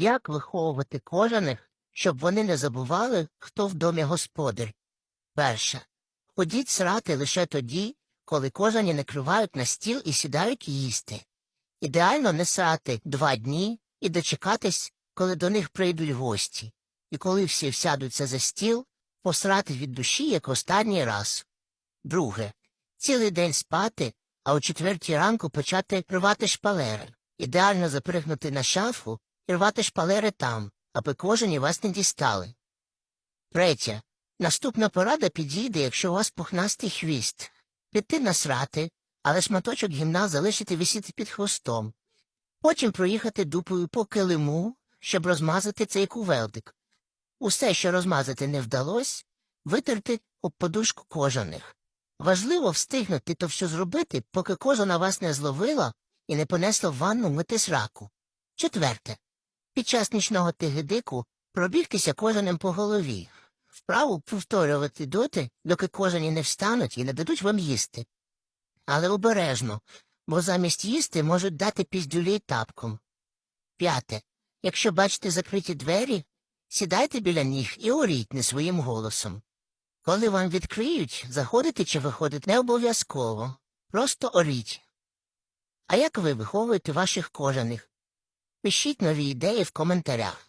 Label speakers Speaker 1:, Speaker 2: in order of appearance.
Speaker 1: Як виховувати кожаних, щоб вони не забували, хто в домі господар? Перше. Ходіть срати лише тоді, коли кожані накривають на стіл і сідають їсти. Ідеально не срати два дні і дочекатись, коли до них прийдуть гості. І коли всі сядуться за стіл, посрати від душі як останній раз. Друге. Цілий день спати, а о четвертій ранку почати рвати шпалери. Ідеально запригнути на шафу і рвати шпалери там, аби кожені вас не дістали. Третє. Наступна порада підійде, якщо у вас пухнастий хвіст. Піти насрати, але шматочок гімна залишити висіти під хвостом. Потім проїхати дупою по килиму, щоб розмазати цей кувелдик. Усе, що розмазати не вдалося, витерти об подушку кожаних. Важливо встигнути то все зробити, поки кожана вас не зловила і не понесла в ванну мити сраку. Четверте. Під час нічного тигидику пробігтися кожаним по голові. Вправу повторювати доти, доки кожані не встануть і не дадуть вам їсти. Але обережно, бо замість їсти можуть дати піздюлі тапком. П'яте. Якщо бачите закриті двері, сідайте біля них і оріть не своїм голосом. Коли вам відкриють, заходити чи виходити не обов'язково. Просто оріть. А як ви виховуєте ваших кожаних? Пишіть нові ідеї в коментарях.